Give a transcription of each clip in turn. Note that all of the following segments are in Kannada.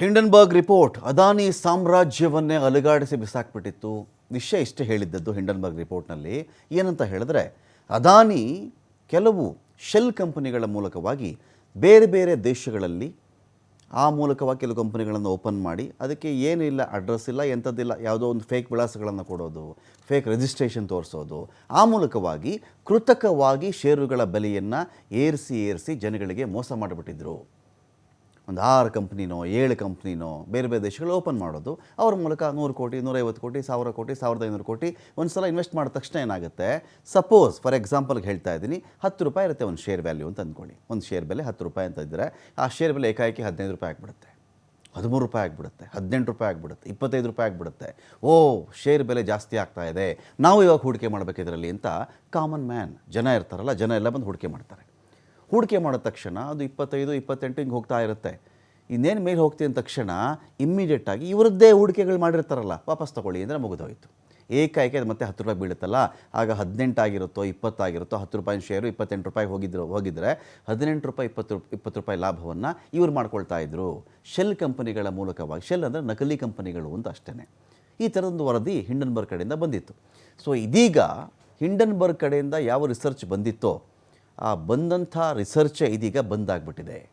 ಹಿಂಡನ್ಬರ್ಗ್ ರಿಪೋರ್ಟ್, ಅದಾನಿ ಸಾಮ್ರಾಜ್ಯವನ್ನೇ ಅಲುಗಾಡಿಸಿ ಬಿಸಾಕ್ಬಿಟ್ಟಿತ್ತು. ವಿಷಯ ಇಷ್ಟೇ ಹೇಳಿದ್ದದ್ದು ಹಿಂಡನ್ಬರ್ಗ್ ರಿಪೋರ್ಟ್ನಲ್ಲಿ. ಏನಂತ ಹೇಳಿದ್ರೆ, ಅದಾನಿ ಕೆಲವು ಶೆಲ್ ಕಂಪನಿಗಳ ಮೂಲಕವಾಗಿ ಬೇರೆ ಬೇರೆ ದೇಶಗಳಲ್ಲಿ ಆ ಮೂಲಕವಾಗಿ ಕೆಲವು ಕಂಪನಿಗಳನ್ನು ಓಪನ್ ಮಾಡಿ, ಅದಕ್ಕೆ ಏನಿಲ್ಲ, ಅಡ್ರೆಸ್ ಇಲ್ಲ, ಎಂಥದ್ದಿಲ್ಲ, ಯಾವುದೋ ಒಂದು ಫೇಕ್ ವಿಳಾಸಗಳನ್ನು ಕೊಡೋದು ಫೇಕ್ ರಿಜಿಸ್ಟ್ರೇಷನ್ ತೋರಿಸೋದು, ಆ ಮೂಲಕವಾಗಿ ಕೃತಕವಾಗಿ ಷೇರುಗಳ ಬೆಲೆಯನ್ನು ಏರಿಸಿ ಏರಿಸಿ ಜನಗಳಿಗೆ ಮೋಸ ಮಾಡಿಬಿಟ್ಟಿದ್ರು. ಒಂದು ಆರು ಕಂಪ್ನಿನೋ, ಏಳು ಕಂಪ್ನಿನೋ, ಬೇರೆ ಬೇರೆ ದೇಶಗಳು ಓಪನ್ ಮಾಡೋದು. ಅವ್ರ ಮೂಲಕ ನೂರು ಕೋಟಿ, ನೂರೈವತ್ತು ಕೋಟಿ, ಸಾವಿರ ಕೋಟಿ, ಸಾವಿರದ ಐನೂರು ಕೋಟಿ ಒಂದು ಸಲ ಇನ್ವೆಸ್ಟ್ ಮಾಡಿದ ತಕ್ಷಣ ಏನಾಗುತ್ತೆ? ಸಪೋಸ್ ಫಾರ್ ಎಕ್ಸಾಂಪಲ್ಗೆ ಹೇಳ್ತಾ ಇದ್ದೀನಿ, ಹತ್ತು ರೂಪಾಯಿ ಇರುತ್ತೆ ಒಂದು ಶೇರ್ ವ್ಯಾಲ್ಯೂ ಅಂತ ಅಂದ್ಕೊಳ್ಳಿ. ಒಂದು ಶೇರ್ ಬೆಲೆ ಹತ್ತು ರೂಪಾಯಿ ಅಂತ ಇದ್ದರೆ ಆ ಶೇರ್ ಬೆಲೆ ಏಕಾಏಕಿ ಹದಿನೈದು ರೂಪಾಯಿ ಆಗಿಬಿಡುತ್ತೆ. ಹದಿಮೂರು ರೂಪಾಯಿ ಆಗಿಬಿಡುತ್ತೆ. ಹದಿನೆಂಟು ರೂಪಾಯಿ ಆಗಿಬಿಡುತ್ತೆ. ಇಪ್ಪತ್ತೈದು ರೂಪಾಯಿ ಆಗಿಬಿಡುತ್ತೆ. ಓ ಶೇರ್ ಬೆಲೆ ಜಾಸ್ತಿ ಆಗ್ತಾ ಇದೆ. ನಾವು ಇವಾಗ ಹೂಡಿಕೆ ಮಾಡಬೇಕು ಇದರಲ್ಲಿ ಅಂತ ಕಾಮನ್ ಮ್ಯಾನ್ ಜನ ಇರ್ತಾರಲ್ಲ, ಜನ ಎಲ್ಲ ಬಂದು ಹೂಡಿಕೆ ಮಾಡ್ತಾರೆ. ಹೂಡಿಕೆ ಮಾಡಿದ ತಕ್ಷಣ ಅದು ಇಪ್ಪತ್ತೈದು, ಇಪ್ಪತ್ತೆಂಟು ಹಿಂಗೆ ಹೋಗ್ತಾ ಇರುತ್ತೆ. ಇನ್ನೇನು ಮೇಲೆ ಹೋಗ್ತೀನಿ ಅಂದ ತಕ್ಷಣ ಇಮ್ಮಿಡಿಯೇಟಾಗಿ ಇವರದ್ದೇ ಹೂಡಿಕೆಗಳು ಮಾಡಿರ್ತಾರಲ್ಲ, ವಾಪಸ್ ತೊಗೊಳ್ಳಿ ಅಂದರೆ ಮುಗಿದೋಯ್ತು. ಏಕಾಏಕಿ ಅದು ಮತ್ತೆ ಹತ್ತು ರೂಪಾಯಿ ಬೀಳುತ್ತಲ್ಲ, ಆಗ ಹದಿನೆಂಟಾಗಿರುತ್ತೋ ಇಪ್ಪತ್ತಾಗಿರುತ್ತೋ ಹತ್ತು ರೂಪಾಯಿ ಶೇರು ಇಪ್ಪತ್ತೆಂಟು ರೂಪಾಯಿ ಹೋಗಿದ್ರು, ಹೋಗಿದ್ರೆ ಹದಿನೆಂಟು ರೂಪಾಯಿ, ಇಪ್ಪತ್ತು ಇಪ್ಪತ್ತು ರೂಪಾಯಿ ಲಾಭವನ್ನು ಇವ್ರು ಮಾಡ್ಕೊಳ್ತಾ ಇದ್ರು. ಶೆಲ್ ಕಂಪನಿಗಳ ಮೂಲಕವಾಗಿ ಶೆಲ್ ಅಂದರೆ ನಕಲಿ ಕಂಪನಿಗಳು ಅಂತ ಅಷ್ಟೇ ಈ ಥರದೊಂದು ವರದಿ ಹಿಂಡನ್ಬರ್ಗ್ ಕಡೆಯಿಂದ ಬಂದಿತ್ತು. ಸೊ ಇದೀಗ ಹಿಂಡನ್ಬರ್ಗ್ ಕಡೆಯಿಂದ ಯಾವ ರಿಸರ್ಚ್ ಬಂದಿತ್ತೋ ಆ ಬಂದಂಥ ರಿಸರ್ಚೇ ಇದೀಗ ಬಂದಾಗ್ಬಿಟ್ಟಿದೆ.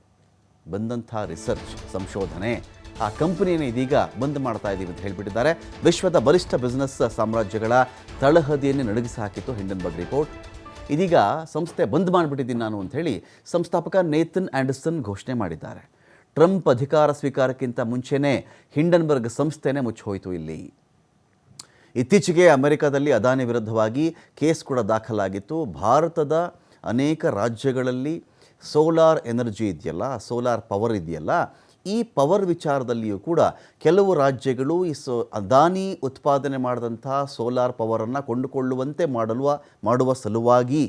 ಬಂದಂಥ ರಿಸರ್ಚ್, ಸಂಶೋಧನೆ, ಆ ಕಂಪನಿಯನ್ನು ಇದೀಗ ಬಂದ್ ಮಾಡ್ತಾ ಇದ್ದೀವಿ ಅಂತ ಹೇಳಿಬಿಟ್ಟಿದ್ದಾರೆ. ವಿಶ್ವದ ಬಲಿಷ್ಠ ಬಿಸ್ನೆಸ್ ಸಾಮ್ರಾಜ್ಯಗಳ ತಳಹದಿಯನ್ನು ನಡುಗಿಸಿ ಹಾಕಿತ್ತು ಹಿಂಡನ್ಬರ್ಗ್ ರಿಪೋರ್ಟ್ ಇದೀಗ ಸಂಸ್ಥೆ ಬಂದ್ ಮಾಡಿಬಿಟ್ಟಿದ್ದೀನಿ ನಾನು ಅಂತ ಹೇಳಿ ಸಂಸ್ಥಾಪಕ ನೇತನ್ ಆ್ಯಂಡರ್ಸನ್ ಘೋಷಣೆ ಮಾಡಿದ್ದಾರೆ. ಟ್ರಂಪ್ ಅಧಿಕಾರ ಸ್ವೀಕಾರಕ್ಕಿಂತ ಮುಂಚೆನೇ ಹಿಂಡನ್ಬರ್ಗ್ ಸಂಸ್ಥೆನೇ ಮುಚ್ಚೋಯ್ತು ಇಲ್ಲಿ. ಇತ್ತೀಚೆಗೆ ಅಮೆರಿಕದಲ್ಲಿ ಅದಾನಿ ವಿರುದ್ಧವಾಗಿ ಕೇಸ್ ಕೂಡ ದಾಖಲಾಗಿತ್ತು. ಭಾರತದ ಅನೇಕ ರಾಜ್ಯಗಳಲ್ಲಿ ಸೋಲಾರ್ ಎನರ್ಜಿ ಇದೆಯಲ್ಲ, ಸೋಲಾರ್ ಪವರ್ ಇದೆಯಲ್ಲ, ಈ ಪವರ್ ವಿಚಾರದಲ್ಲಿಯೂ ಕೂಡ ಕೆಲವು ರಾಜ್ಯಗಳು ಈ ಸೊ, ಅದಾನಿ ಉತ್ಪಾದನೆ ಮಾಡಿದಂಥ ಸೋಲಾರ್ ಪವರನ್ನು ಕೊಂಡುಕೊಳ್ಳುವಂತೆ ಮಾಡಲು ಮಾಡುವ ಸಲುವಾಗಿ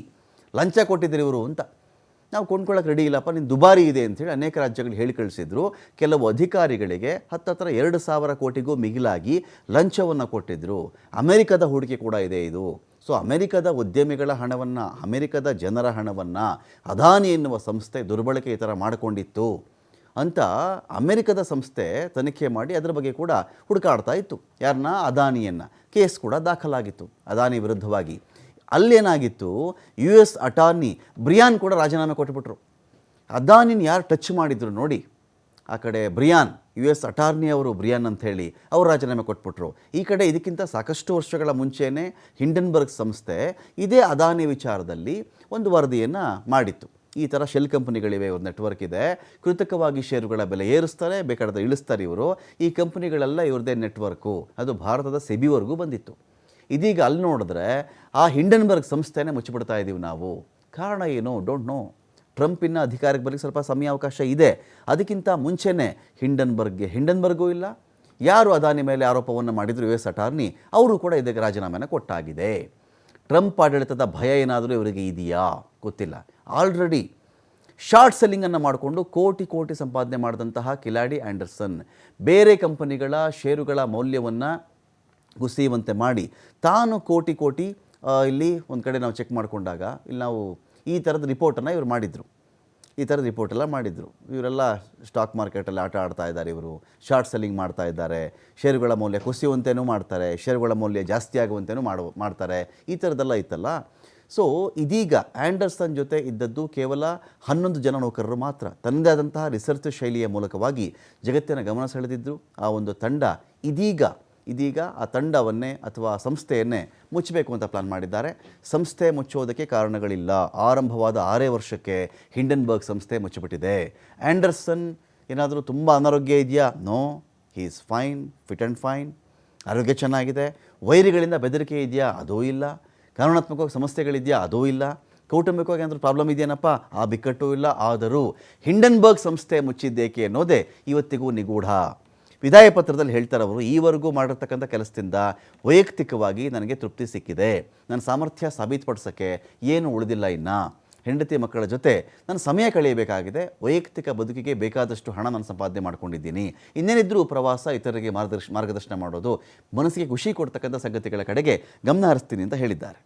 ಲಂಚ ಕೊಟ್ಟಿದ್ರು ಇವರು ಅಂತ. ನಾವು ಕೊಂಡ್ಕೊಳ್ಳೋಕೆ ರೆಡಿ ಇಲ್ಲಪ್ಪ, ನೀನು ದುಬಾರಿ ಇದೆ ಅಂಥೇಳಿ ಅನೇಕ ರಾಜ್ಯಗಳು ಹೇಳಿ ಕಳಿಸಿದ್ರು. ಕೆಲವು ಅಧಿಕಾರಿಗಳಿಗೆ ಹತ್ತತ್ರ ಎರಡು ಸಾವಿರ ಕೋಟಿಗೂ ಮಿಗಿಲಾಗಿ ಲಂಚವನ್ನು ಕೊಟ್ಟಿದ್ದರು ಅಮೆರಿಕದ ಹೂಡಿಕೆ ಕೂಡ ಇದೆ ಇದು. ಸೊ ಅಮೆರಿಕದ ಉದ್ಯಮಿಗಳ ಹಣವನ್ನು, ಅಮೆರಿಕದ ಜನರ ಹಣವನ್ನು ಅದಾನಿ ಎನ್ನುವ ಸಂಸ್ಥೆ ದುರ್ಬಳಕೆ ಈ ಥರ ಮಾಡಿಕೊಂಡಿತ್ತು ಅಂತ ಅಮೆರಿಕದ ಸಂಸ್ಥೆ ತನಿಖೆ ಮಾಡಿ ಅದರ ಬಗ್ಗೆ ಕೂಡ ಹುಡುಕಾಡ್ತಾ ಇತ್ತು. ಯಾರನ್ನ ಅದಾನಿಯನ್ನು. ಕೇಸ್ ಕೂಡ ದಾಖಲಾಗಿತ್ತು. ಅದಾನಿ ವಿರುದ್ಧವಾಗಿ. ಅಲ್ಲೇನಾಗಿತ್ತು? ಯು ಎಸ್ ಅಟಾರ್ನಿ ಬ್ರಿಯಾನ್ ಕೂಡ ರಾಜೀನಾಮೆ ಕೊಟ್ಟುಬಿಟ್ರು ಅದಾನಿನ ಯಾರು ಟಚ್ ಮಾಡಿದ್ರು ನೋಡಿ. ಆ ಕಡೆ ಬ್ರಿಯಾನ್ ಯು ಎಸ್ ಅಟಾರ್ನಿ ಅವರು ಬ್ರಿಯಾನ್ ಅಂತ ಹೇಳಿ ಅವರು ರಾಜೀನಾಮೆ ಕೊಟ್ಬಿಟ್ರು. ಈ ಕಡೆ ಇದಕ್ಕಿಂತ ಸಾಕಷ್ಟು ವರ್ಷಗಳ ಮುಂಚೆಯೇ ಹಿಂಡನ್ಬರ್ಗ್ ಸಂಸ್ಥೆ ಇದೇ ಅದಾನಿ ವಿಚಾರದಲ್ಲಿ ಒಂದು ವರದಿಯನ್ನು ಮಾಡಿತ್ತು. ಈ ಥರ ಶೆಲ್ ಕಂಪ್ನಿಗಳಿವೆ ಒಂದು ನೆಟ್ವರ್ಕ್ ಇದೆ. ಕೃತಕವಾಗಿ ಷೇರುಗಳ ಬೆಲೆ ಏರಿಸ್ತಾರೆ ಬೇಕಾದ್ರೆ ಇಳಿಸ್ತಾರೆ ಇವರು. ಈ ಕಂಪನಿಗಳೆಲ್ಲ ಇವ್ರದ್ದೇ ನೆಟ್ವರ್ಕು. ಅದು ಭಾರತದ ಸೆಬಿವರೆಗೂ ಬಂದಿತ್ತು. ಇದೀಗ ಅಲ್ಲಿ ನೋಡಿದ್ರೆ ಆ ಹಿಂಡನ್ಬರ್ಗ್ ಸಂಸ್ಥೆನೇ ಮುಚ್ಚಿಬಿಡ್ತಾ ಇದ್ದೀವಿ ನಾವು. ಕಾರಣ ಏನು? ಡೋಂಟ್ ನೋ ಟ್ರಂಪಿನ ಅಧಿಕಾರಕ್ಕೆ ಬರಲಿಕ್ಕೆ ಸ್ವಲ್ಪ ಸಮಯಾವಕಾಶ ಇದೆ. ಅದಕ್ಕಿಂತ ಮುಂಚೆನೇ ಹಿಂಡನ್ಬರ್ಗ್ಗೆ ಹಿಂಡನ್ಬರ್ಗೂ ಇಲ್ಲ. ಯಾರು ಅದಾನಿ ಮೇಲೆ ಆರೋಪವನ್ನು ಮಾಡಿದ್ರು ಯು ಎಸ್ ಅಟಾರ್ನಿ, ಅವರು ಕೂಡ ಇದಕ್ಕೆ ರಾಜೀನಾಮೆಯನ್ನು ಕೊಟ್ಟಾಗಿದೆ. ಟ್ರಂಪ್ ಆಡಳಿತದ ಭಯ ಏನಾದರೂ ಇವರಿಗೆ ಇದೆಯಾ? ಗೊತ್ತಿಲ್ಲ. ಆಲ್ರೆಡಿ ಶಾರ್ಟ್ ಸೆಲ್ಲಿಂಗನ್ನು ಮಾಡಿಕೊಂಡು ಕೋಟಿ ಕೋಟಿ ಸಂಪಾದನೆ ಮಾಡಿದಂತಹ ಕಿಲಾಡಿ ಆ್ಯಂಡರ್ಸನ್ ಬೇರೆ ಕಂಪನಿಗಳ ಷೇರುಗಳ ಮೌಲ್ಯವನ್ನು ಕುಸಿಯುವಂತೆ ಮಾಡಿ ತಾನು ಕೋಟಿ ಕೋಟಿ ಇಲ್ಲಿ ಒಂದು ಕಡೆ ನಾವು ಚೆಕ್ ಮಾಡಿಕೊಂಡಾಗ, ಇಲ್ಲಿ ನಾವು ಈ ಥರದ ರಿಪೋರ್ಟನ್ನು ಇವರು ಮಾಡಿದರು. ಈ ಥರದ ರಿಪೋರ್ಟ್ ಎಲ್ಲ ಮಾಡಿದರು. ಇವರೆಲ್ಲ ಸ್ಟಾಕ್ ಮಾರ್ಕೆಟಲ್ಲಿ ಆಟ ಆಡ್ತಾ ಇದ್ದಾರೆ ಇವರು. ಶಾರ್ಟ್ ಸೆಲ್ಲಿಂಗ್ ಮಾಡ್ತಾ ಇದ್ದಾರೆ. ಷೇರುಗಳ ಮೌಲ್ಯ ಕುಸಿಯುವಂತೆಯೂ ಮಾಡ್ತಾರೆ. ಷೇರುಗಳ ಮೌಲ್ಯ ಜಾಸ್ತಿ ಆಗುವಂತೆಯೂ ಮಾಡುವ ಮಾಡ್ತಾರೆ. ಈ ಥರದ್ದೆಲ್ಲ ಇತ್ತಲ್ಲ. ಸೊ ಇದೀಗ ಆ್ಯಂಡರ್ಸನ್ ಜೊತೆ ಇದ್ದದ್ದು ಕೇವಲ ಹನ್ನೊಂದು ಜನ ನೌಕರರು ಮಾತ್ರ. ತನ್ನದೇ ಆದಂತಹ ರಿಸರ್ಚ್ ಶೈಲಿಯ ಮೂಲಕವಾಗಿ ಜಗತ್ತಿನ ಗಮನ ಸೆಳೆದಿದ್ದರು ಆ ಒಂದು ತಂಡ ಇದೀಗ ಇದೀಗ ಆ ತಂಡವನ್ನೇ ಅಥವಾ ಸಂಸ್ಥೆಯನ್ನೇ ಮುಚ್ಚಬೇಕು ಅಂತ ಪ್ಲಾನ್ ಮಾಡಿದ್ದಾರೆ. ಸಂಸ್ಥೆ ಮುಚ್ಚೋದಕ್ಕೆ ಕಾರಣಗಳಿಲ್ಲ. ಆರಂಭವಾದ ಆರೇ ವರ್ಷಕ್ಕೆ ಹಿಂಡನ್ಬರ್ಗ್ ಸಂಸ್ಥೆ ಮುಚ್ಚಿಬಿಟ್ಟಿದೆ. ಆ್ಯಂಡರ್ಸನ್, ಏನಾದರೂ ತುಂಬ ಅನಾರೋಗ್ಯ ಇದೆಯಾ? No, he is fine, fit and fine. ಆರೋಗ್ಯ ಚೆನ್ನಾಗಿದೆ. ವೈರಿಗಳಿಂದ ಬೆದರಿಕೆ ಇದೆಯಾ? ಅದೂ ಇಲ್ಲ. ಕಾನೂನಾತ್ಮಕವಾಗಿ ಸಮಸ್ಯೆಗಳಿದೆಯಾ? ಅದೂ ಇಲ್ಲ. ಕೌಟುಂಬಿಕವಾಗಿ ಏನಾದರೂ ಪ್ರಾಬ್ಲಮ್ ಇದೆಯೇನಪ್ಪ? ಆ ಬಿಕ್ಕಟ್ಟು ಇಲ್ಲ. ಆದರೂ ಹಿಂಡನ್ಬರ್ಗ್ ಸಂಸ್ಥೆ ಮುಚ್ಚಿದ್ದೇಕೆ ಅನ್ನೋದೇ ಇವತ್ತಿಗೂ ನಿಗೂಢ. ವಿದಾಯ ಪತ್ರದಲ್ಲಿ ಹೇಳ್ತಾರೆ ಅವರು, ಈವರೆಗೂ ಮಾಡಿರ್ತಕ್ಕಂಥ ಕೆಲಸದಿಂದ ವೈಯಕ್ತಿಕವಾಗಿ ನನಗೆ ತೃಪ್ತಿ ಸಿಕ್ಕಿದೆ. ನನ್ನ ಸಾಮರ್ಥ್ಯ ಸಾಬೀತುಪಡಿಸೋಕ್ಕೆ ಏನು ಉಳಿದಿಲ್ಲ ಇನ್ನು. ಹೆಂಡತಿ ಮಕ್ಕಳ ಜೊತೆ ನಾನು ಸಮಯ ಕಳೆಯಬೇಕಾಗಿದೆ. ವೈಯಕ್ತಿಕ ಬದುಕಿಗೆ ಬೇಕಾದಷ್ಟು ಹಣ ನಾನು ಸಂಪಾದನೆ ಮಾಡ್ಕೊಂಡಿದ್ದೀನಿ. ಇನ್ನೇನಿದ್ರೂ ಪ್ರವಾಸ ಇತರರಿಗೆ ಮಾರ್ಗದರ್ಶ ಮಾರ್ಗದರ್ಶನ ಮಾಡೋದು ಮನಸ್ಸಿಗೆ ಖುಷಿ ಕೊಡ್ತಕ್ಕಂಥ ಸಂಗತಿಗಳ ಕಡೆಗೆ ಗಮನ ಹರಿಸ್ತೀನಿ ಅಂತ ಹೇಳಿದ್ದಾರೆ.